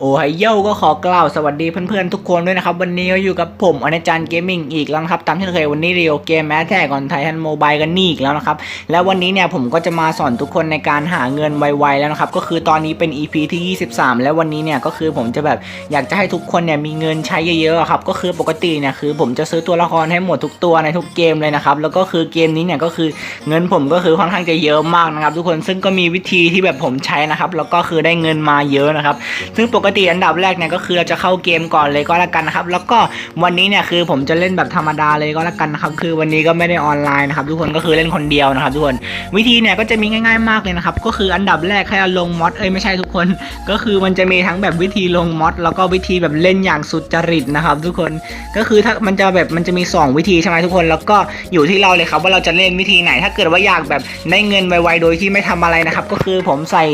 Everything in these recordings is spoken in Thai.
โอไฮโยก็ขอกล่าวสวัสดีเพื่อนๆทุกคนด้วยนะครับ วันนี้ก็อยู่กับผมอนิจารย์เกมมิ่งอีกแล้วครับ ตามที่เคยวันนี้เรียวเกมแมสแท็กออนไททันโมบายกันนี่อีกแล้วนะครับ แล้ววันนี้เนี่ยผมก็จะมาสอนทุกคนในการหาเงินไวๆแล้วนะครับ ก็คือตอนนี้เป็น EP ที่ 23 แล้ววันนี้เนี่ยก็คือผมจะแบบอยากจะให้ทุกคนเนี่ยมีเงินใช้เยอะๆครับ ก็คือปกติเนี่ยคือผมจะซื้อตัวละครให้หมดทุกตัวในทุกเกมเลยนะครับ แล้วก็คือเกมนี้เนี่ยก็คือเงินผมก็คือค่อนข้างจะเยอะมากนะครับ ทุกคนซึ่งก็มีวิธีที่แบบผมใช้นะครับแล้วก็คือได้เงินมาเยอะนะครับ ซึ่งปกปติอันดับแรกเนี่ยก็คือเราจะเข้าเกมก่อนเลยก็แล้วกันนะครับ แล้วก็วันนี้เนี่ยคือผมจะเล่นแบบธรรมดาเลยก็แล้วกันนะครับ คือวันนี้ก็ไม่ได้ออนไลน์นะครับ ทุกคนก็คือเล่นคนเดียวนะครับ ทุกคนวิธีเนี่ยก็จะมีง่าย ๆมากเลยนะครับ ก็คืออันดับแรกให้เราลงมอดเอ้ยไม่ใช่ทุกคน ก็คือมันจะมีทั้งแบบวิธีลงมอดแล้วก็วิธีแบบเล่นอย่างสุดจริตนะครับ ทุกคนก็คือถ้ามันจะแบบมันจะมีสองวิธีใช่ไหมทุกคน แล้วก็อยู่ที่เราเลยครับว่าเราจะเล่นวิธีไหน ถ้าเกิดว่าอยากแบบได้เงินไวๆโดยที่ไม่ทำอะไรนะครับ ก็คือผมใส่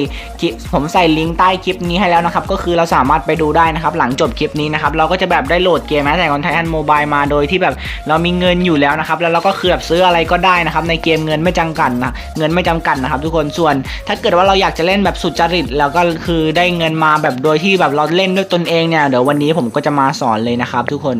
ผมใส่ลิงก์ใต้คลิปนี้ให้แล้วนะครับ ก็คือเราสามารถไปดูได้นะครับหลังจบคลิปนี้นะครับเราก็จะแบบได้โหลดเกมแม้แต่คอนไททันโมบายมาโดยที่แบบเรามีเงินอยู่แล้วนะครับแล้วเราก็คือแบบซื้ออะไรก็ได้นะครับในเกมเงินไม่จำกัดนะเงินไม่จำกัดนะครับทุกคนส่วน ถ้าเกิดว่าเราอยากจะเล่นแบบสุดจริตแล้วก็คือได้เงินมาแบบโดยที่แบบเราเล่นด้วยตนเองเนี่ยเดี๋ยววันนี้ผมก็จะมาสอนเลยนะครับทุกคน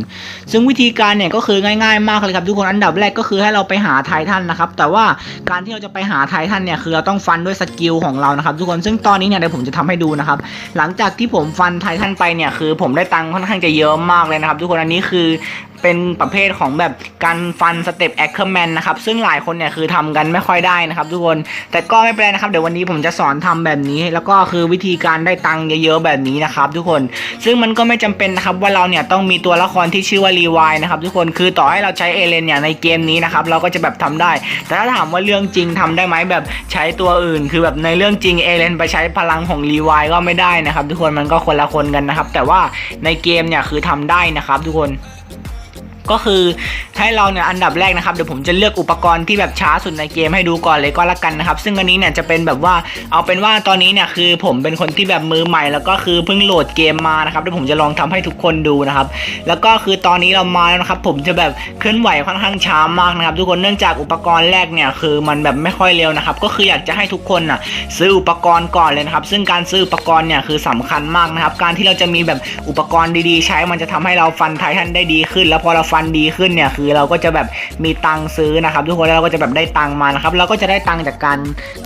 ซึ่งวิธีการเนี่ยก็คือง่าย ๆ มากเลยครับทุกคนอันดับแรกก็คือให้เราไปหาไททันนะครับแต่ว่าการที่เราจะไปหาไททันเนี่ยคือเราต้องฟันด้วยสกิลของเรานะครับทุกคนซึ่งตอนนี้เนี่ยเดี๋ยวผมจะทำให้ดูนะครับหลังจากที่ผมฟันไททันไปเนี่ยคือผมได้ตังค์ค่อนข้างจะเยอะมากเลยนะครับ ทุกคนอันนี้คือ เป็นประเภทของแบบการฟันสเต็ปแอคเคอร์แมนนะครับ ซึ่งหลายคนเนี่ยคือทำกันไม่ค่อยได้นะครับ ทุกคนแต่ก็ไม่เป็นไรนะครับเดี๋ยววันนี้ผมจะสอนทำแบบนี้ แล้วก็คือวิธีการได้ตังค์เยอะๆแบบนี้นะครับ ทุกคนซึ่งมันก็ไม่จำเป็นนะครับว่าเราเนี่ยต้องมีตัวละครที่ชื่อว่ารีวายนะครับทุกคนคือต่อให้เราใช้เอเลนเนี่ยในเกมนี้นะครับเราก็จะแบบทำได้ แต่ถ้าถามว่าเรื่องจริงทำได้ไหมแบบใช้ตัวอื่น คือแบบในเรื่องจริงเอเลนไปใช้พลังของรีวายก็ไม่ได้นะครับ ทุกคนมันก็คนละคนกันนะครับ แต่ว่าในเกมเนี่ยคือทำได้นะครับ ทุกคน ก็คือให้เราเนี่ยอันดับแรกนะครับเดี๋ยวผมจะเลือกอุปกรณ์ที่แบบช้าสุดในเกมให้ดูก่อนเลยก็แล้วกันนะครับ ซึ่งอันนี้เนี่ยจะเป็นแบบว่าเอาเป็นว่าตอนนี้เนี่ยคือผมเป็นคนที่แบบมือใหม่ แล้วก็คือเพิ่งโหลดเกมมานะครับเดี๋ยวผมจะลองทำให้ทุกคนดูนะครับ แล้วก็คือตอนนี้เรามาแล้วนะครับ ผมจะแบบเคลื่อนไหวค่อนข้างช้ามากนะครับ ทุกคนเนื่องจากอุปกรณ์แรกเนี่ยคือมันแบบไม่ค่อยเร็วนะครับ ก็คืออยากจะให้ทุกคนน่ะซื้ออุปกรณ์ก่อนเลยนะครับ ซึ่งการซื้ออุปกรณ์เนี่ยคือสำคัญมากนะครับ การที่เราจะมีแบบอุปกรณ์ดีๆ ใช้มันจะทำให้เราฟันไททันได้ดีขึ้น แล้วพอเราฟันดีขึ้นเนี่ยคือเราก็จะแบบมีตังซื้อนะครับ ทุกคนแล้วเราก็จะแบบได้ตังมานะครับเราก็จะได้ตังจากการ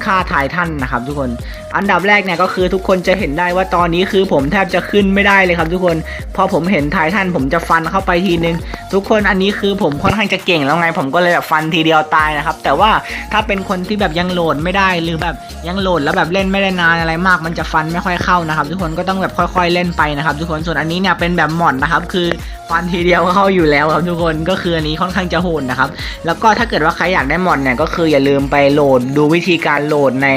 ฆ่าไททันนะครับ ทุกคนอันดับแรกเนี่ยก็คือทุกคนจะเห็นได้ว่าตอนนี้คือผมแทบจะขึ้นไม่ได้เลยครับ ทุกคนพอผมเห็นไททันผมจะฟันเข้าไปทีนึง ทุกคนอันนี้คือผมค่อนข้างจะเก่งแล้วไง ผมก็เลยแบบฟันทีเดียวตายนะครับ แต่ว่าถ้าเป็นคนที่แบบยังโหลดไม่ได้หรือแบบยังโหลดแล้วแบบเล่นไม่ได้นานอะไรมาก มันจะฟันไม่ค่อยเข้านะครับ ทุกคนก็ต้องแบบค่อย ๆเล่นไปนะครับ ทุกคนส่วนอันนี้เนี่ยเป็นแบบหมอนนะครับ คือฟันทีเดียวเข้าอยู่แล้วครับทุกคนก็คืออันนี้ค่อนข้างจะโหดนะครับ แล้วก็ถ้าเกิดว่าใครอยากได้หมอนเนี่ยก็คืออย่าลืมไปโหลดดูวิธีการโหลดใน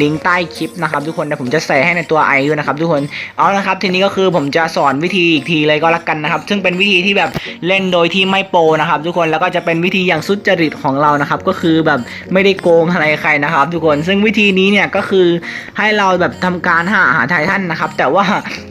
ลิงก์ใต้คลิปนะครับทุกคนเดี๋ยวผมจะใส่ให้ในตัวไอด้วยนะครับทุกคนเอาละครับทีนี้ก็คือผมจะสอนวิธีอีกทีเลยก็แล้วกันนะครับ ซึ่งเป็นวิธีที่แบบเล่นโดยที่ไม่โปรนะครับ ทุกคนแล้วก็จะเป็นวิธีอย่างสุดจริตของเรานะครับ ก็คือแบบไม่ได้โกงอะไรใครนะครับ ทุกคนซึ่งวิธีนี้เนี่ยก็คือให้เราแบบทำการหาหาไททันนะครับ แต่ว่า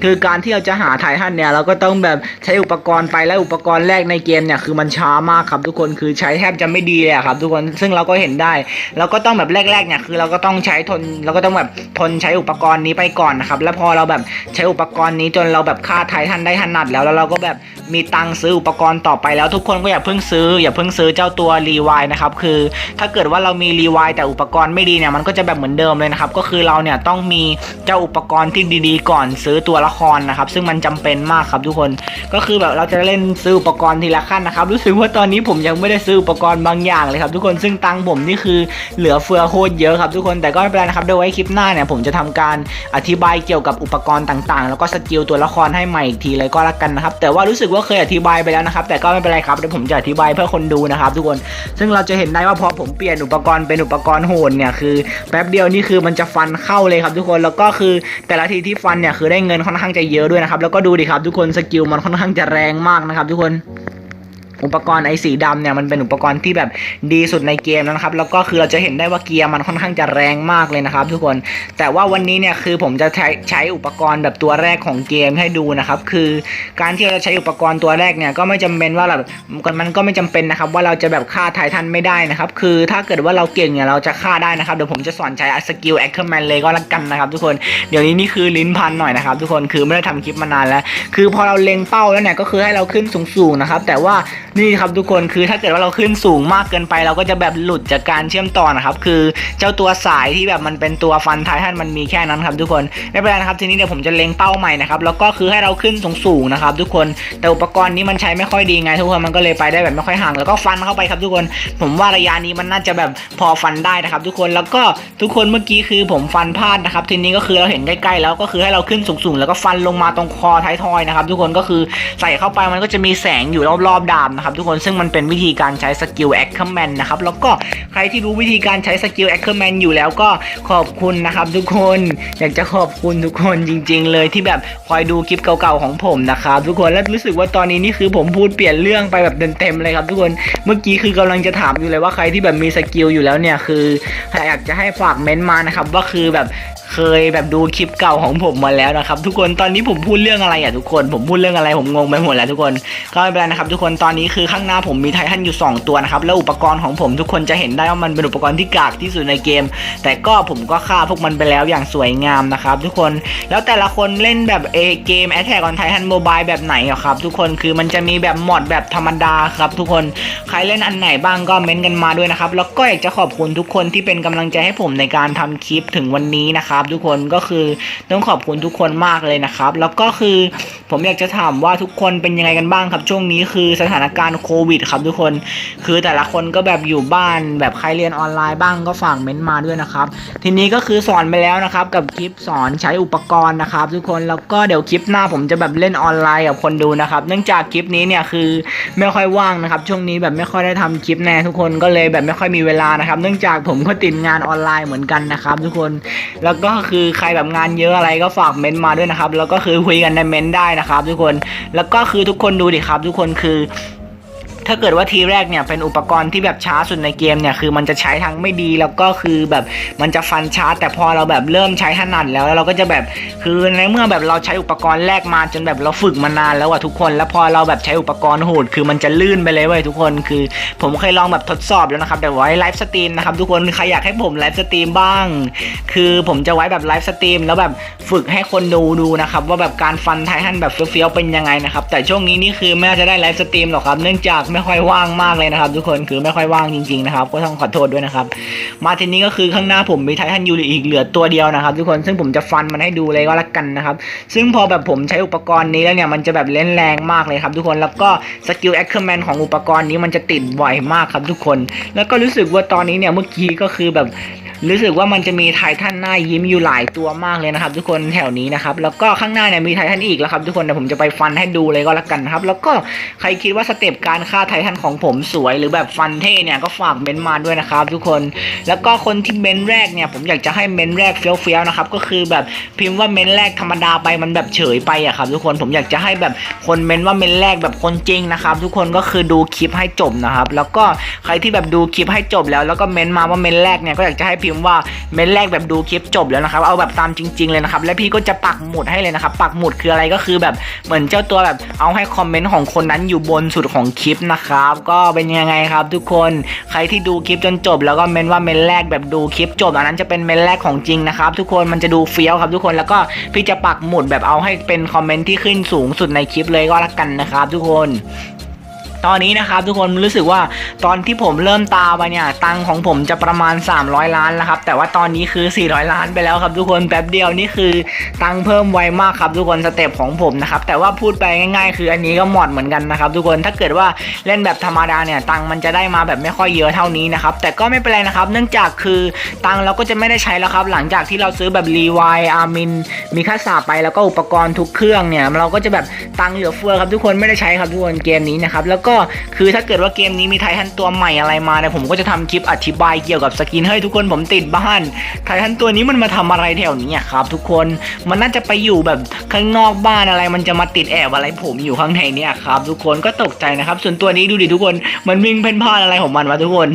คือการที่เราจะหาไททันเนี่ยเราก็ต้องแบบใช้อุปกรณ์ไปและอุปกรณ์แรกในเกเกมเนี่ยคือมันช้ามากครับทุกคนคือใช้แทบจะไม่ดีเลยครับ ทุกคนซึ่งเราก็เห็นได้เราก็ต้องแบบแรกๆเนี่ยคือเราก็ต้องใช้ทนเราก็ต้องแบบทนใช้อุปกรณ์นี้ไปก่อนนะครับแล้วพอเราแบบใช้อุปกรณ์นี้จนเราแบบฆ่าไททันได้ถนัดแล้วแล้วเราก็แบบมีตังซื้ออุปกรณ์ต่อไปแล้วทุกคนก็อย่าเพิ่งซื้ออย่าเพิ่งซื้อเจ้าตัวรีวายนะครับคือถ้าเกิดว่าเรามีรีวายแต่อุปกรณ์ไม่ดีเนี่ยมันก็จะแบบเหมือนเดิมเลยนะครับก็คือเราเนี่ยต้องมีเจ้าอุปกรณ์ที่ดีๆ ก่อนซื้อตัวละครนะครับซึ่งมันจำเป็นมากครับทุกคนก็คือแบบเราจะเล่นซื้ออุปกรณ์ทีละขั้นนะครับ รู้สึกว่าตอนนี้ผมยังไม่ได้ซื้ออุปกรณ์บางอย่างเลยครับทุกคนซึ่งตังค์ผมนี่คือเหลือเฟือโคตรเยอะครับทุกคนแต่ก็ไม่เป็นไรนะครับเดี๋ยวไว้คลิปหน้าเนี่ยผมจะทำการอธิบายเกี่ยวกับอุปกรณ์ต่างๆ แล้วก็สกิลตัวละครให้ใหม่อีกทีเลยก็แล้วกันนะครับแต่ว่ารู้สึกว่าเคยอธิบายไปแล้วนะครับแต่ก็ไม่เป็นไรครับเดี๋ยวผมจะอธิบายเพื่อคนดูนะครับทุกคนซึ่งเราจะเห็นได้ว่าพอผมเปลี่ยนอุปกรณ์เป็นอุปกรณ์โหดเนี่ยคือแป๊บเดียวนี่คือมันจะฟันเข้าเลยครับทุกคนแล้วก็คือแต่ละทีที่ฟันเนี่ยคือได้เงินค่อนข้างจะเยอะด้วยนะครับแล้วก็ดูดิครับทุกคนสกิลมันค่อนข้างจะแรงมากนะครับทุกคน อุปกรณ์ไอสีดำเนี่ยมันเป็นอุปกรณ์ที่แบบดีสุดในเกมนะครับ แล้วก็คือเราจะเห็นได้ว่าเกียร์มันค่อนข้างจะแรงมากเลยนะครับ ทุกคนแต่ว่าวันนี้เนี่ยคือผมจะใช้ใช้อุปกรณ์แบบตัวแรกของเกมให้ดูนะครับคือการที่เราจะใช้อุปกรณ์ตัวแรกเนี่ยก็ไม่จำเป็นว่าแบบมันก็ไม่จำเป็นนะครับ ว่าเราจะแบบฆ่าไททันไม่ได้นะครับคือถ้าเกิดว่าเราเก่งเนี่ยเราจะฆ่าได้นะครับเดี๋ยวผมจะสอนใช้สกิลแอคเคอร์แมนเลยก็แล้วกันนะครับ ทุกคนเดี๋ยวนี้นี่คือลิ้นพันหน่อยนะครับ ทุกคนคือไม่ได้ทำคลิปมานานแล้ว คือพอเราเล็งเป้าแล้วเนี่ยก็คือให้เราขึ้นสูงๆนะครับแต่ว่า นี่ครับทุกคนคือถ้าเกิดว่าเราขึ้นสูงมากเกินไป เราก็จะแบบหลุดจากการเชื่อมต่อนะครับ คือเจ้าตัวสายที่แบบมันเป็นตัวฟันท้ายท่านมันมีแค่นั้นครับทุกคนไม่เป็นไรนะครับทีนี้เดี๋ยวผมจะเล็งเป้าใหม่นะครับแล้วก็คือให้เราขึ้นสูงๆนะครับ ทุกคนแต่อุปกรณ์นี้มันใช้ไม่ค่อยดีไงทุกคนมันก็เลยไปได้แบบไม่ค่อยห่างแล้วก็ฟันเข้าไปครับทุกคน ผมว่าระยะนี้มันน่าจะแบบพอฟันได้นะครับ ทุกคนแล้วก็ทุกคนเมื่อกี้คือผมฟันพลาดนะครับ ทีนี้ก็คือเราเห็นใกล้ๆแล้วก็คือให้เราขึ้นสูงๆแล้วก็ฟันลงมาตรงคอท้ายทอยนะครับ ทุกคนก็คือใส่เข้าไปมันก็จะมีแสงอยู่รอบๆดาบนะครับทุกคนซึ่งมันเป็นวิธีการใช้สกิลแอคเคอร์แมนนะครับแล้วก็ใครที่รู้วิธีการใช้สกิลแอคเคอร์แมนอยู่แล้วก็ขอบคุณนะครับทุกคนอยากจะขอบคุณทุกคนจริง ๆ เลยที่แบบคอยดูคลิปเก่าๆของผมนะครับทุกคนแล้วรู้สึกว่าตอนนี้นี่คือผมพูดเปลี่ยนเรื่องไปแบบเต็มๆเลยครับทุกคนเมื่อกี้คือกำลังจะถามอยู่เลยว่าใครที่แบบมีสกิลอยู่แล้วเนี่ยคืออยากจะให้ฝากเม้นต์มานะครับว่าคือแบบ เคยแบบดูคลิปเก่าของผมมาแล้วนะครับ ทุกคนตอนนี้ผมพูดเรื่องอะไรอะทุกคน ผมพูดเรื่องอะไรผมงงไปหมดแล้วทุกคนก็ไม่เป็นไรนะครับ ทุกคนตอนนี้คือข้างหน้าผมมีไททันอยู่ 2 ตัวนะครับแล้วอุปกรณ์ของผมทุกคนจะเห็นได้ว่ามันเป็นอุปกรณ์ที่กากที่สุดในเกม แต่ก็ผมก็ฆ่าพวกมันไปแล้วอย่างสวยงามนะครับ ทุกคนแล้วแต่ละคนเล่นแบบเอเกม Attack on Titan Mobile แบบไหนอะครับ ทุกคนคือมันจะมีแบบมอดแบบธรรมดาครับทุกคนใครเล่นอันไหนบ้างก็เม้นต์กันมาด้วยนะครับแล้วก็อยากจะขอบคุณทุกคนที่เป็นกำลังใจให้ผมในการทำคลิปถึงวันนี้นะครับทุกคนก็คือต้องขอบคุณทุกคนมากเลยนะครับ แล้วก็คือผมอยากจะถามว่าทุกคนเป็นยังไงกันบ้างครับ ช่วงนี้คือสถานการณ์โควิด ครับทุกคน คือแต่ละคนก็แบบอยู่บ้าน แบบใครเรียนออนไลน์บ้างก็ฝากเม้นต์มาด้วยนะครับ ทีนี้ก็คือสอนไปแล้วนะครับ กับคลิปสอนใช้อุปกรณ์นะครับ ทุกคนแล้วก็เดี๋ยวคลิปหน้าผมจะแบบเล่นออนไลน์กับคนดูนะครับ เนื่องจากคลิปนี้เนี่ยคือไม่ค่อยว่างนะครับ ช่วงนี้แบบไม่ค่อยได้ทำคลิปแน่ทุกคนก็เลยแบบไม่ค่อยมีเวลานะครับ เนื่องจากผมก็ติดงานออนไลน์เหมือนกันนะครับ ทุกคนแล้วก็็คือใครแบบงานเยอะอะไรก็ฝากเม้นต์มาด้วยนะครับ แล้วก็คือคุยกันในเม้นต์ได้นะครับ ทุกคนแล้วก็คือทุกคนดูดิครับ ทุกคนคือ ถ้าเกิดว่าทีแรกเนี่ยเป็นอุปกรณ์ที่แบบช้าสุดในเกมเนี่ยคือมันจะใช้ทั้งไม่ดีแล้วก็คือแบบมันจะฟันช้า แต่พอเราแบบเริ่มใช้ถนัดแล้วแล้วเราก็จะแบบคือในเมื่อแบบเราใช้อุปกรณ์แรกมาจนแบบเราฝึกมานานแล้วอะทุกคน แล้วพอเราแบบใช้อุปกรณ์โหดคือมันจะลื่นไปเลยเว้ยทุกคนคือ ผมเคยลองแบบทดสอบแล้วนะครับแต่ไว้ไลฟ์สตรีมนะครับทุกคนใครอยากให้ผมไลฟ์สตรีมบ้าง คือผมจะไว้แบบไลฟ์สตรีมแล้วแบบฝึกให้คนดูดูนะครับว่าแบบการฟันไททันแบบเฟี้ยวๆเป็นยังไงนะครับแต่ช่วงนี้นี่คือไม่จะได้ไลฟ์สตรีมหรอกครับเนื่องจากไม่ไม่ค่อยว่างมากเลยนะครับ ทุกคนคือไม่ค่อยว่างจริงๆนะครับก็ต้องขอโทษด้วยนะครับ มาทีนี้ก็คือข้างหน้าผมมีไททันยูอีกเหลือตัวเดียวนะครับ ทุกคนซึ่งผมจะฟันมันให้ดูเลยก็แล้วกันนะครับ ซึ่งพอแบบผมใช้อุปกรณ์นี้แล้วเนี่ยมันจะแบบเล่นแรงมากเลยครับ ทุกคนแล้วก็สกิลแอคเคอร์แมนของอุปกรณ์นี้มันจะติดบ่อยมากครับ ทุกคน แล้วก็รู้สึกว่าตอนนี้เนี่ยเมื่อกี้ก็คือแบบรู้สึกว่ามันจะมีไททันหน้ายิ้มอยู่หลายตัวมากเลยนะครับ ทุกคนแถวนี้นะครับแล้วก็ข้างหน้าเนี่ยมีไททันอีกแล้วครับ ทุกคนเดี๋ยวผมจะไปฟันให้ดูเลยก็แล้วกันนะครับ แล้วก็ใครคิดว่าสเต็ปการฆ่าไททันของผมสวยหรือแบบฟันเท่เนี่ยก็ฝากเมนต์มาด้วยนะครับ ทุกคน แล้วก็คนที่เมนต์แรกเนี่ยผมอยากจะให้เมนต์แรกเฟี้ยวๆนะครับก็คือแบบพิมพ์ว่าเมนต์แรกธรรมดาไปมันแบบเฉยไปอะครับ ทุกคนผมอยากจะให้แบบคนเมนต์ว่าเมนต์แรกแบบคนจริงนะครับ ทุกคนก็คือดูคลิปให้จบนะครับ แล้วก็ใครที่แบบดูคลิปให้จบแล้ว แล้วก็เมนต์มาว่าเมนต์แรกเนี่ยก็อยากจะให้พิมพ์ว่าเมนต์แรกแบบดูคลิปจบแล้วนะครับ เอาแบบตามจริง ๆเลยนะครับ และพี่ก็จะปักหมุดให้เลยนะครับ ปักหมุดคืออะไรก็คือแบบเหมือนเจ้าตัวแบบเอาให้คอมเมนต์ของคนนั้นอยู่บนสุดของคลิปนะครับ ก็เป็นยังไงครับ ทุกคนใครที่ดูคลิปจนจบ แล้วก็เมนว่าเมนแรกแบบดูคลิปจบ อันนั้นจะเป็นเมนแรกของจริงนะครับ ทุกคนมันจะดูเฟี้ยวครับ ทุกคนแล้วก็พี่จะปักหมุดแบบเอาให้เป็นคอมเมนต์ที่ขึ้นสูงสุดในคลิปเลยก็แล้วกันนะครับ ทุกคน ตอนนี้นะครับทุกคนรู้สึกว่าตอนที่ผมเริ่มตาไปเนี่ยตังของผมจะประมาณ 300 ล้านแล้วครับแต่ว่าตอนนี้คือ 400 ล้านไปแล้วครับทุกคนแป๊บเดียวนี่คือตังเพิ่มไวมากครับทุกคนสเต็ปของผมนะครับแต่ว่าพูดไปง่าย ๆ คืออันนี้ก็หมดเหมือนกันนะครับทุกคนถ้าเกิดว่าเล่นแบบธรรมดาเนี่ยตังมันจะได้มาแบบไม่ค่อยเยอะเท่านี้นะครับแต่ก็ไม่เป็นไรนะครับ เนื่องจากคือตังเราก็จะไม่ได้ใช้แล้วครับหลังจากที่เราซื้อแบบรีวายอาร์มินมีค่าสาไปแล้วก็อุปกรณ์ทุกเครื่องเนี่ยเราก็จะแบบตังเหลือเฟือครับทุกคนไม่ได้ใช้ครับทุกคนเกมนี้นะครับแล้วก็ก็คือถ้าเกิดว่าเกมนี้มีไททันตัวใหม่อะไรมาเนี่ยผมก็จะทำคลิปอธิบายเกี่ยวกับสกินเฮ้ยทุกคนผมติดบ้านไททันตัวนี้มันมาทำอะไรแถวนี้ครับ ทุกคนมันน่าจะไปอยู่แบบข้างนอกบ้านอะไร มันจะมาติดแอบอะไรผมอยู่ข้างในเนี่ยครับ ทุกคนก็ตกใจนะครับ ส่วนตัวนี้ดูดิทุกคนมันวิ่งเพ่นพ่านอะไรของมันวะทุกคน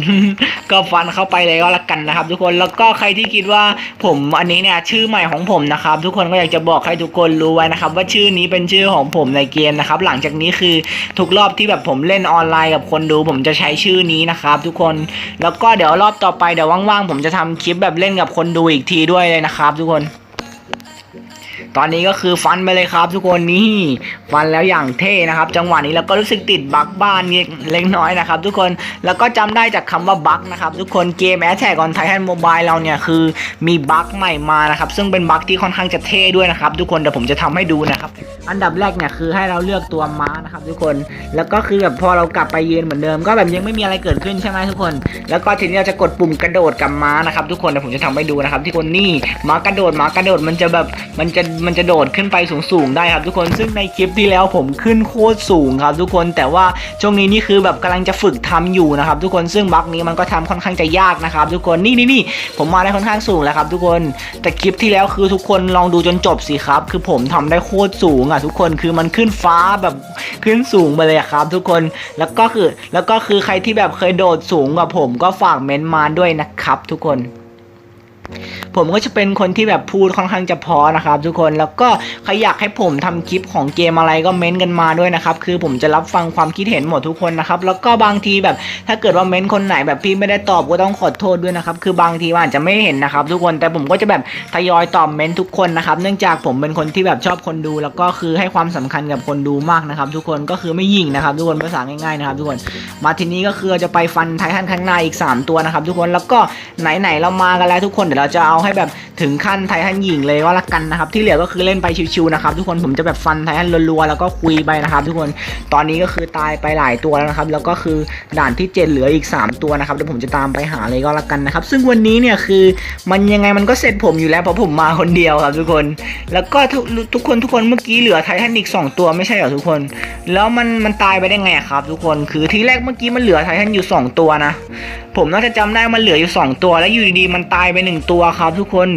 ก็ฟันเข้าไปเลยก็แล้วกันนะครับ ทุกคนแล้วก็ใครที่คิดว่าผมอันนี้เนี่ยชื่อใหม่ของผมนะครับทุกคนก็อยากจะบอกให้ทุกคนรู้ไว้นะครับ ว่าชื่อนี้เป็นชื่อของผมในเกมนะครับหลังจากนี้คือทุกรอบที่แบบผมเล่นออนไลน์กับคนดู ผมจะใช้ชื่อนี้นะครับ ทุกคนแล้วก็เดี๋ยวรอบต่อไปเดี๋ยวว่างๆผมจะทำคลิปแบบเล่นกับคนดูอีกทีด้วยเลยนะครับ ทุกคน ตอนนี้ก็คือฟันไปเลยครับทุกคนนี่ฟันแล้วอย่างเท่นะครับ จังหวะนี้แล้วก็รู้สึกติดบั๊กบ้านเล็กน้อยนะครับ ทุกคนแล้วก็จำได้จากคำว่าบั๊กนะครับ ทุกคนเกมแอชแทกออนไททันโมบายเราเนี่ยคือมีบั๊กใหม่มานะครับ ซึ่งเป็นบั๊กที่ค่อนข้างจะเท่ด้วยนะครับ ทุกคนเดี๋ยวผมจะทำให้ดูนะครับ อันดับแรกเนี่ยคือให้เราเลือกตัวม้านะครับ ทุกคนแล้วก็คือแบบพอเรากลับไปยืนเหมือนเดิม ก็แบบยังไม่มีอะไรเกิดขึ้นใช่ไหมทุกคน แล้วก็ทีนี้เราจะกดปุ่มกระโดดกับม้านะครับ ทุกคนเดี๋ยวผมจะทำให้ดูนะครับทุกคนนี่ม้ากระโดดม้ากระโดดมันจะแบบมันจะมันจะโดดขึ้นไปสูงๆได้ครับทุกคนซึ่งในคลิปที่แล้วผมขึ้นโคตรสูงครับทุกคนแต่ว่าช่วงนี้นี่คือแบบกำลังจะฝึกทำอยู่นะครับทุกคนซึ่งบั๊กนี้มันก็ทำค่อนข้างจะยากนะครับทุกคนนี่นี่นี่ผมมาได้ค่อนข้างสูงแล้วครับทุกคนแต่คลิปที่แล้วคือทุกคนลองดูจนจบสิครับ คือผมทำได้โคตรสูงอะทุกคนคือมันขึ้นฟ้าแบบขึ้นสูงไปเลยครับ ทุกคนแล้วก็คือแล้วก็คือใครที่แบบเคยโดดสูงกว่าผมก็ฝากเม้นต์มาด้วยนะครับ ทุกคน ผมก็จะเป็นคนที่แบบพูดค่อนข้างจะเพอนะครับ ทุกคนแล้วก็ใครอยากให้ผมทำคลิปของเกมอะไรก็เม้นต์กันมาด้วยนะครับคือผมจะรับฟังความคิดเห็นหมดทุกคนนะครับแล้วก็บางทีแบบถ้าเกิดว่าเม้นต์คนไหนแบบพี่ไม่ได้ตอบก็ต้องขอโทษด้วยนะครับคือบางทีว่าอาจจะไม่เห็นนะครับ ทุกคนแต่ผมก็จะแบบทยอยตอบเม้นต์ทุกคนนะครับ เนื่องจากผมเป็นคนที่แบบชอบคนดู แล้วก็คือให้ความสำคัญกับคนดูมากนะครับ ทุกคนก็คือไม่ยิงนะครับ ทุกคนภาษาง่ายๆนะครับ ทุกคนมาทีนี้ก็คือจะไปฟันไททันข้างหน้าอีก 3 ตัวนะครับ ทุกคนแล้วก็ไหนๆเรามากันแล้วทุกคนดี๋ยวเราจะเอาให้แบบถึงขั้นไททันหญิงเลยก็แล้วกันนะครับ ที่เหลือก็คือเล่นไปชิวๆนะครับทุกคนผมจะแบบฟันไททันรัวๆแล้วก็คุยไปนะครับ ทุกคนตอนนี้ก็คือตายไปหลายตัวแล้วนะครับ แล้วก็คือด่านที่ 7 เหลืออีก 3 ตัวนะครับเดี๋ยวผมจะตามไปหาเลยก็ล้วกันนะครับ ซึ่งวันนี้เนี่ยคือมันยังไงมันก็เสร็จผมอยู่แล้วเพราะผมมาคนเดียวครับ ทุกคน แล้วก็ทุกทุกคนทุกคนเมื่อกี้เหลือไททันอีก 2 ตัวไม่ใช่เหรอทุกคน แล้วมันมันตายไปได้ไงครับ ทุกคนคือทีแรกเมื่อกี้มันเหลือไททันอยู่ 2 ตัวนะ ผมน่าจะจำได้มันเหลืออยู่ 2 ตัว แล้วอยู่ดีๆมันตายไป 1 ตัวครับทุกคน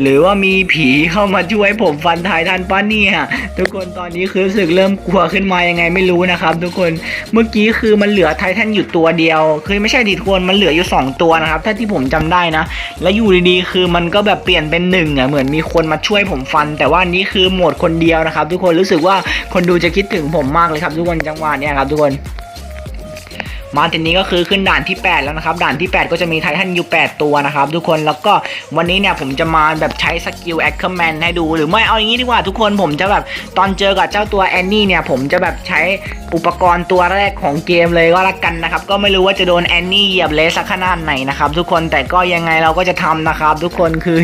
หรือว่ามีผีเข้ามาช่วยผมฟันไททันป้าเนี่ยทุกคนตอนนี้คือรู้สึกเริ่มกลัวขึ้นมายังไงไม่รู้นะครับ ทุกคนเมื่อกี้คือมันเหลือไททันอยู่ตัวเดียวคือไม่ใช่ดิทุกคนมันเหลืออยู่ 2 ตัวนะครับถ้าที่ผมจำได้นะ แล้วอยู่ดีๆคือมันก็แบบเปลี่ยนเป็นหนึ่งอะเหมือนมีคนมาช่วยผมฟัน แต่ว่านนี้คือโหมดคนเดียวนะครับ ทุกคนรู้สึกว่าคนดูจะคิดถึงผมมากเลยครับ ทุกคนจังหวะเนี้ยครับ ทุกคน มาทีนี้ก็คือขึ้นด่านที่ 8 แล้วนะครับ ด่านที่ 8 ก็จะมีไททันอยู่ 8 ตัวนะครับ ทุกคนแล้วก็วันนี้เนี่ยผมจะมาแบบใช้สกิลแอคเคอร์แมนให้ดูหรือไม่เอาอย่างนี้ดีกว่าทุกคนผมจะแบบตอนเจอกับเจ้าตัวแอนนี่เนี่ยผมจะแบบใช้อุปกรณ์ตัวแรกของเกมเลยก็แล้วกันนะครับก็ไม่รู้ว่าจะโดนแอนนี่เหยียบเลสักขนาดไหนนะครับทุกคนแต่ก็ยังไงเราก็จะทำนะครับทุกคนคือ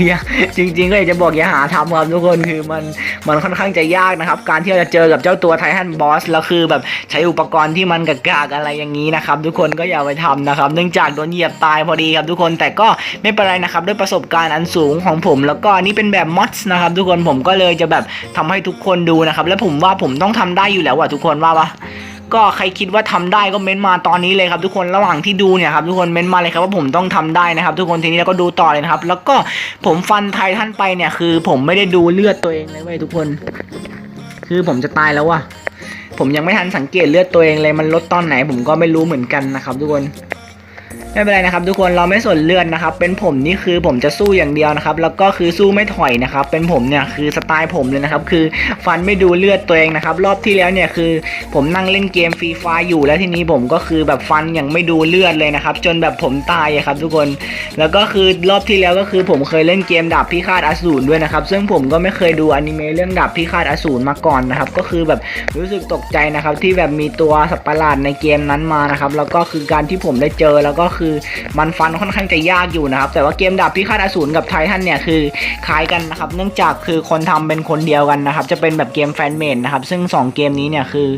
จริง ๆ ก็อยากจะบอกอย่าหาทำครับทุกคนคือมันมันค่อนข้างจะยากนะครับการที่เราจะเจอกับเจ้าตัวไททันบอสแล้วคือแบบใช้อุปกรณ์ที่มันกากๆอะไรอย่างนี้นะครับทุกคนก็อย่าไปทำนะครับ เนื่องจากโดนเหยียบตายพอดีครับทุกคนแต่ก็ไม่เป็นไรนะครับด้วยประสบการณ์อันสูงของผม แล้วก็อันนี่เป็นแบบมอสนะครับ ทุกคนผมก็เลยจะแบบทำให้ทุกคนดูนะครับ และผมว่าผมต้องทำได้อยู่แล้วว่ะทุกคนว่าปะก็ใครคิดว่าทำได้ก็เม้นมาตอนนี้เลยครับทุกคนระหว่างที่ดูเนี่ยครับทุกคนเม้นมาเลยครับว่าผมต้องทำได้นะครับ ทุกคนทีนี้เราก็ดูต่อเลยนะครับ แล้วก็ผมฟันไททันไปเนี่ยคือ ผมไม่ได้ดูเลือดตัวเองเลยเว้ยทุกคน คือผมจะตายแล้วว่ะ ผมยังไม่ทันสังเกตเลือดตัวเองเลยมันลดตอนไหน ผมก็ไม่รู้เหมือนกันนะครับทุกคน ไม่เป็นไรนะครับ ทุกคนเราไม่สนเลือดนะครับ เป็นผมนี่คือผมจะสู้อย่างเดียวนะครับ แล้วก็คือสู้ไม่ถอยนะครับ เป็นผมเนี่ยคือสไตล์ผมเลยนะครับ คือฟันไม่ดูเลือดตัวเองนะครับ รอบที่แล้วเนี่ยคือผมนั่งเล่นเกมฟรีไฟอยู่แล้วทีนี้ผมก็คือแบบฟันอย่างไม่ดูเลือดเลยนะครับ จนแบบผมตายครับ ทุกคน แล้วก็คือรอบที่แล้วก็คือผมเคยเล่นเกมดาบพิฆาตอสูรด้วยนะครับ ซึ่งผมก็ไม่เคยดูอนิเมะเรื่องดาบพิฆาตอสูรมาก่อนนะครับ ก็คือแบบรู้สึกตกใจนะครับ ที่แบบมีตัวสัตว์ประหลาดในเกมนั้นมานะครับ แล้วก็คือการที่ผมได้เจอแล้วก็คือมันฟันค่อนข้างจะยากอยู่นะครับ แต่ว่าเกมดาบพิฆาตอสูรกับไททันเนี่ยคือคล้ายกันนะครับ เนื่องจากคือคนทำเป็นคนเดียวกันนะครับ จะเป็นแบบเกมแฟนเมดนะครับ ซึ่งสองเกมนี้เนี่ยคือ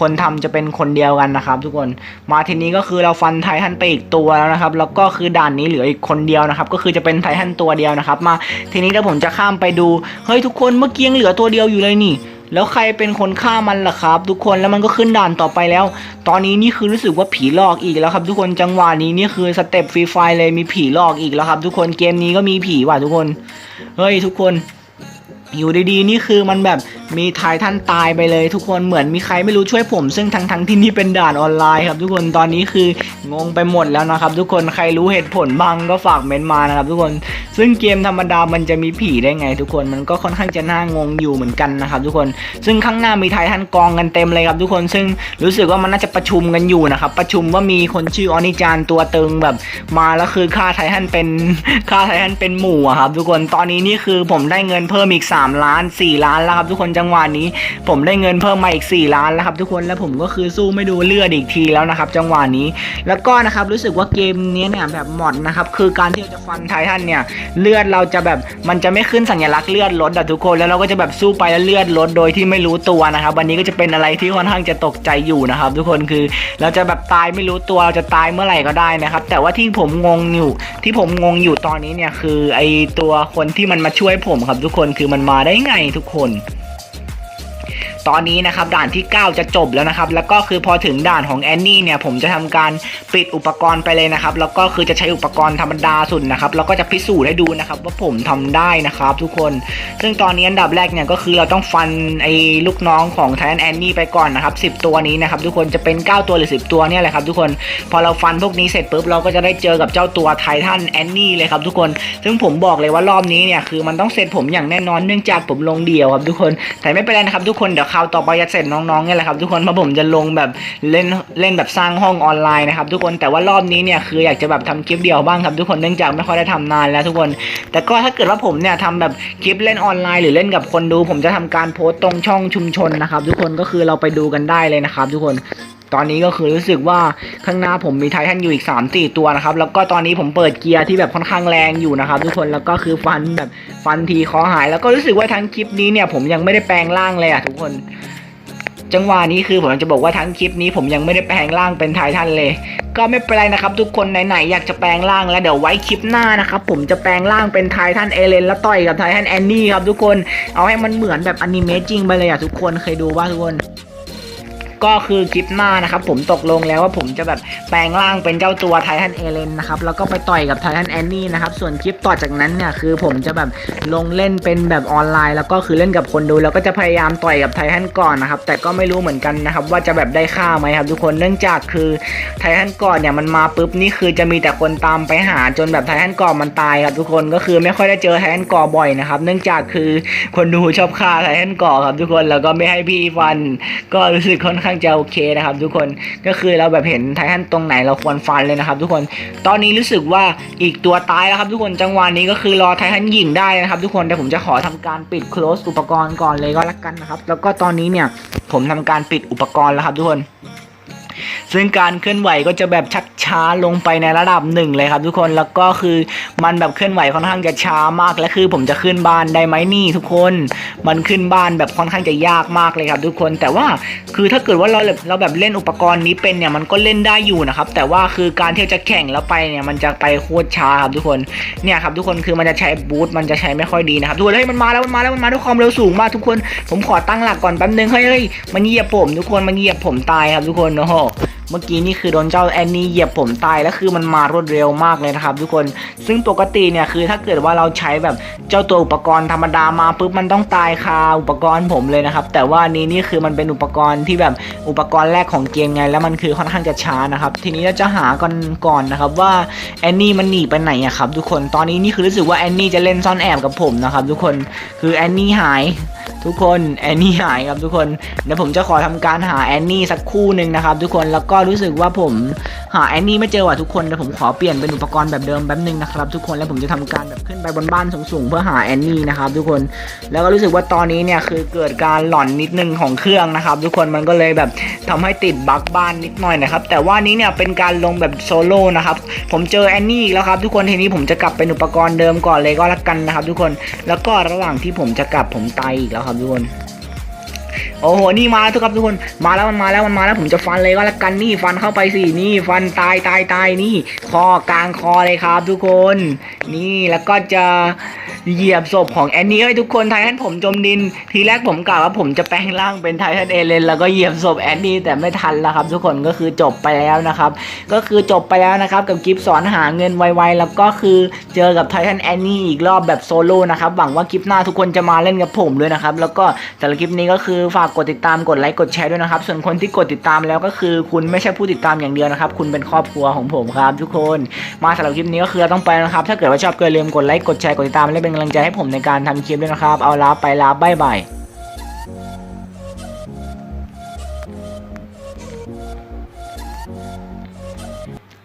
คนทำจะเป็นคนเดียวกันนะครับ ทุกคน มาทีนี้ก็คือเราฟันไททันไปอีกตัวแล้วนะครับ แล้วก็คือด่านนี้เหลืออีกคนเดียวนะครับ ก็คือจะเป็นไททันตัวเดียวนะครับ มาทีนี้เดี๋ยวผมจะข้ามไปดู เฮ้ยทุกคนเมื่อกี้ยังเหลือตัวเดียวอยู่เลยนี่ แล้วใครเป็นคนฆ่ามันล่ะครับ ทุกคนแล้วมันก็ขึ้นด่านต่อไปแล้ว ตอนนี้นี่คือรู้สึกว่าผีหลอกอีกแล้วครับ ทุกคนจังหวะนี้นี่คือสเต็ปฟรีไฟเลยมีผีหลอกอีกแล้วครับ ทุกคนเกมนี้ก็มีผีว่ะทุกคนเฮ้ยทุกคน อยู่ดีๆ นี่คือมันแบบมีทายท่านตายไปเลย ทุกคนเหมือนมีใครไม่รู้ช่วยผม ซึ่งทั้งทั้งๆที่นี่เป็นด่านออนไลน์ครับ ทุกคนตอนนี้คืองงไปหมดแล้วนะครับ ทุกคนใครรู้เหตุผลบ้างก็ฝากเมนมานะครับ ทุกคนซึ่งเกมธรรมดามันจะมีผีได้ไง ทุกคนมันก็ค่อนข้างจะน่างงอยู่เหมือนกันนะครับ ทุกคนซึ่งข้างหน้ามีทายท่านกองกันเต็มเลยครับทุกคนซึ่งรู้สึกว่ามันน่าจะประชุมกันอยู่นะครับประชุมว่ามีคนชื่ออนิจานตัวตึงแบบ มาแล้วคือค่าไททันเป็นค่าไททันเป็นหมู่อะครับ ทุกคนตอนนี้นี่คือผมได้เงินเพิ่มอีก3ล้าน 4 ล้านแล้วครับทุกคนจังหวะนี้ ผมได้เงินเพิ่มมาอีก 4 ล้านแล้วครับทุกคนแล้วผมก็คือสู้ไม่ดูเลือดอีกทีแล้วนะครับ จังหวะนี้ แล้วก็นะครับรู้สึกว่าเกมนี้เนี่ยแบบหมดนะครับคือการที่เราจะฟันไททันเนี่ยเลือดเราจะแบบมันจะไม่ขึ้นสัญลักษณ์เลือดลดอะทุกคนแล้วเราก็จะแบบสู้ไปแล้วเลือดลดโดยที่ไม่รู้ตัวนะครับวันนี้ก็จะเป็นอะไรที่ค่อนข้างจะตกใจอยู่นะครับ ทุกคนคือเราจะแบบตายไม่รู้ตัวเราจะตายเมื่อไหร่ก็ได้นะครับ แต่ว่าที่ผมงงอยู่ที่ผมงงอยู่ตอนนี้เนี่ยคือไอตัวคนที่มันมาช่วยผมครับทุกคนคือมันมาได้ไงทุกคน ตอนนี้นะครับด่านที่ 9 จะจบแล้วนะครับ แล้วก็คือพอถึงด่านของแอนนี่เนี่ยผมจะทำการปิดอุปกรณ์ไปเลยนะครับ แล้วก็คือจะใช้อุปกรณ์ธรรมดาสุดนะครับ แล้วก็จะพิสูจน์ให้ดูนะครับว่าผมทำได้นะครับ ทุกคน ซึ่งตอนนี้อันดับแรกเนี่ยก็คือเราต้องฟันไอ้ลูกน้องของไททันแอนนี่ไปก่อนนะครับ10 ตัวนี้นะครับทุกคนจะเป็น 9 ตัวหรือ 10 ตัวเนี่ยแหละครับทุกคน พอเราฟันพวกนี้เสร็จปุ๊บเราก็จะได้เจอกับเจ้าตัวไททันแอนนี่เลยครับทุกคน ซึ่งผมบอกเลยว่ารอบนี้เนี่ยคือมันต้องเสร็จผมอย่างแน่นอนเนื่องจากผมลงเดี่ยวครับทุกคน แต่ไม่เป็นไรนะครับทุกคนเดี๋ยวราวต่อไปจะเสร็จน้องๆเนี่ยแหละครับทุกคนเพราะผมจะลงแบบเล่นเล่นแบบสร้างห้องออนไลน์นะครับทุกคนแต่ว่ารอบนี้เนี่ยคืออยากจะแบบทำคลิปเดียวบ้างครับทุกคนเนื่องจากไม่ค่อยได้ทำนานแล้วทุกคน แต่ก็ถ้าเกิดว่าผมเนี่ยทำแบบคลิปเล่นออนไลน์ หรือเล่นกับคนดู ผมจะทำการโพสต์ตรงช่องชุมชนนะครับทุกคนก็คือเราไปดูกันได้เลยนะครับทุกคน ตอนนี้ก็คือรู้สึกว่าข้างหน้าผมมีไททันอยู่อีก 3 4 ตัวนะครับ แล้วก็ตอนนี้ผมเปิดเกียร์ที่แบบค่อนข้างแรงอยู่นะครับ ทุกคนแล้วก็คือฟันแบบฟันทีคอหาย แล้วก็รู้สึกว่าทั้งคลิปนี้เนี่ยผมยังไม่ได้แปลงร่างเลยอะทุกคน จังหวะนี้คือผมจะบอกว่าทั้งคลิปนี้ผมยังไม่ได้แปลงร่างเป็นไททันเลย ก็ไม่เป็นไรนะครับ ทุกคนไหนๆอยากจะแปลงร่างแล้วเดี๋ยวไว้คลิปหน้านะครับผมจะแปลงร่างเป็นไททันเอเลนแล้วต่อยกับไททันแอนนี่ครับทุกคนเอาให้มันเหมือนแบบอนิเมะจริงไปเลยอะทุกคนเคยดูว่าทุกคน ก็คือคลิปหน้านะครับผมตกลงแล้วว่าผมจะแบบแปลงร่างเป็นเจ้าตัวไททันเอเลนนะครับแล้วก็ไปต่อยกับไททันแอนนี่นะครับส่วนคลิปต่อจากนั้นเนี่ยคือผมจะแบบลงเล่นเป็นแบบออนไลน์ แล้วก็คือเล่นกับคนดูแล้วก็จะพยายามต่อยกับไททันก่อนนะครับแต่ก็ไม่รู้เหมือนกันนะครับว่าจะแบบได้ค่าไหมครับทุกคนเนื่องจากคือไททันก่อนเนี่ยมันมาปุ๊บนี่คือจะมีแต่คนตามไปหาจนแบบไททันก่อนมันตายครับทุกคนก็คือไม่ค่อยได้เจอไททันก่อบ่อยนะครับเนื่องจากคือคนดูชอบฆ่าไททันก่อครับทุกคนแล้วก็ไม่ให้พี่ฟันก็รู้สึกค่อนข้างจะโอเคนะครับ ทุกคนก็คือเราแบบเห็นไททันตรงไหนเราควรฟันเลยนะครับ ทุกคนตอนนี้รู้สึกว่าอีกตัวตายแล้วครับ ทุกคนจังหวะนี้ก็คือรอไททันยิงได้นะครับ ทุกคนแต่ผมจะขอทำการปิด close อุปกรณ์ก่อนเลยก็แล้วกันนะครับ แล้วก็ตอนนี้เนี่ยผมทำการปิดอุปกรณ์แล้วครับทุกคน ซึ่งการเคลื่อนไหวก็จะแบบชักช้าลงไปในระดับหนึ่งเลยครับทุกคนแล้วก็คือมันแบบเคลื่อนไหวค่อนข้างจะช้ามากและคือผมจะขึ้นบ้านได้ไหมนี่ทุกคน มันขึ้นบ้านแบบค่อนข้างจะยากมากเลยครับ ทุกคนแต่ว่าคือถ้าเกิดว่าเราเราแบบเล่นอุปกรณ์นี้เป็นเนี่ยมันก็เล่นได้อยู่นะครับแต่ว่าคือการที่จะแข่งแล้วไปเนี่ยมันจะไปโคตรช้าครับทุกคนเนี่ยครับทุกคนคือมันจะใช้บูทมันจะใช้ไม่ค่อยดีนะครับทุกคนเฮ้ยมันมาแล้วมันมาแล้วมันมาด้วยความเร็วสูงมากทุกคน ผมขอตั้งหลักก่อนแป๊บนึงเฮ้ยเฮ้ยมันเหยียบผม ทุกคนมันเหยียบผมตายครับทุกคนโอ้โห เมื่อกี้นี่คือโดนเจ้าแอนนี่เหยียบผมตายแล้วคือมันมารวดเร็วมากเลยนะครับทุกคน ซึ่งปกติเนี่ยคือถ้าเกิดว่าเราใช้แบบเจ้าตัวอุปกรณ์ธรรมดามาปุ๊บมันต้องตายคาอุปกรณ์ผมเลยนะครับ แต่ว่านี้นี่คือมันเป็นอุปกรณ์ที่แบบอุปกรณ์แรกของเกมไง แล้วมันคือค่อนข้างจะช้านะครับ ทีนี้เราจะหากันก่อนนะครับว่าแอนนี่มันหนีไปไหนอะครับทุกคน ตอนนี้นี่คือรู้สึกว่าแอนนี่จะเล่นซ่อนแอบกับผมนะครับทุกคน คือแอนนี่หายทุกคนแอนนี่หายครับทุกคน เดี๋ยวผมจะขอทำการหาแอนนี่สักคู่หนึ่งนะครับทุกคน แล้วก็รู้สึกว่าผมหาแอนนี่ไม่เจอว่ะทุกคนเดี๋ยวผมขอเปลี่ยนเป็นอุปกรณ์แบบเดิมแป๊บนึงนะครับทุกคนแล้วผมจะทำการแบบขึ้นไปบนบ้านสูงๆเพื่อหาแอนนี่นะครับทุกคนแล้วก็รู้สึกว่าตอนนี้เนี่ยคือเกิดการหลอนนิดนึงของเครื่องนะครับทุกคนมันก็เลยแบบทำให้ติดบั๊กบ้านนิดหน่อยนะครับแต่ว่านี้เนี่ยเป็นการลงแบบโซโล่นะครับผมเจอแอนนี่แล้วครับทุกคนทีนี้ผมจะกลับเป็นอุปกรณ์เดิมก่อนเลยก็แล้วกันนะครับทุกคนแล้วก็ระหว่างที่ผมจะกลับผมตายอีกแล้วครับทุกคน โอ้โห นี่มาแล้วทุกครับทุกคน มาแล้วมันมาแล้วมันมาแล้วผมจะฟันเลยก็แล้วกันนี่ฟันเข้าไปสินี่ฟันตายตายตายนี่ คอกลางคอเลยครับ ทุกคน นี่แล้วก็จะเหยียบศพของแอนนี่เอ้ทุกคนไททันผมจมดิน ทีแรกผมกล่าวว่าผมจะแปลงร่างเป็นไททันเอเลนแล้วก็เหยียบศพแอนนี่แต่ไม่ทันแล้วครับ ทุกคนก็คือจบไปแล้วนะครับ ก็คือจบไปแล้วนะครับกับกิฟสอนหาเงินไวๆแล้วก็คือเจอกับไททันแอนนี่อีกรอบแบบโซโล่นะครับหวังว่าคลิปหน้าทุกคนจะมาเล่นกับผมด้วยนะครับแล้วก็สำหรับคลิปนี้ก็คือฝากกดติดตามกดไลค์กดแชร์ด้วยนะครับ ส่วนคนที่กดติดตามแล้วก็คือ คุณไม่ใช่ผู้ติดตามอย่างเดียวนะครับ คุณเป็นครอบครัวของผมครับทุกคน มาสำหรับคลิปนี้ก็คือต้องไปนะครับ ถ้าเกิดว่าชอบก็อย่าลืมกดไลค์กดแชร์กดติดตามและเป็นกำลังใจให้ผมในการทำคลิปด้วยนะครับ เอาลาไปลาบายบาย